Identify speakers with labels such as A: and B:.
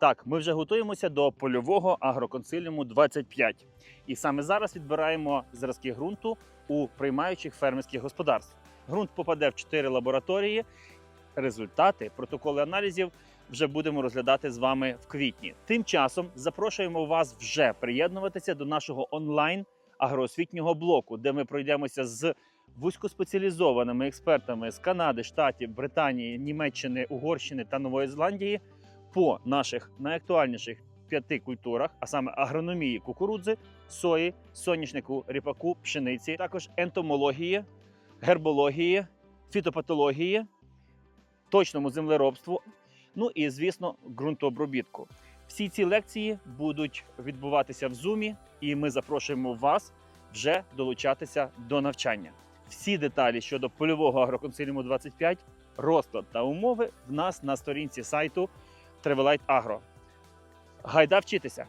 A: Так, ми вже готуємося до польового агроконсиліуму 25. І саме зараз відбираємо зразки ґрунту у приймаючих фермерських господарств. Ґрунт попаде в 4 лабораторії. Результати, протоколи аналізів вже будемо розглядати з вами в квітні. Тим часом запрошуємо вас вже приєднуватися до нашого онлайн агроосвітнього блоку, де ми пройдемося з вузькоспеціалізованими експертами з Канади, Штатів, Британії, Німеччини, Угорщини та Нової Зеландії по наших найактуальніших п'яти культурах, а саме агрономії кукурудзи, сої, соняшнику, ріпаку, пшениці, також ентомології, гербології, фітопатології, точному землеробству, ну і звісно, ґрунтообробітку. Всі ці лекції будуть відбуватися в Zoom, і ми запрошуємо вас вже долучатися до навчання. Всі деталі щодо польового агроконсиліуму 25, розклад та умови в нас на сторінці сайту Travelite Agro. Гайда вчитися!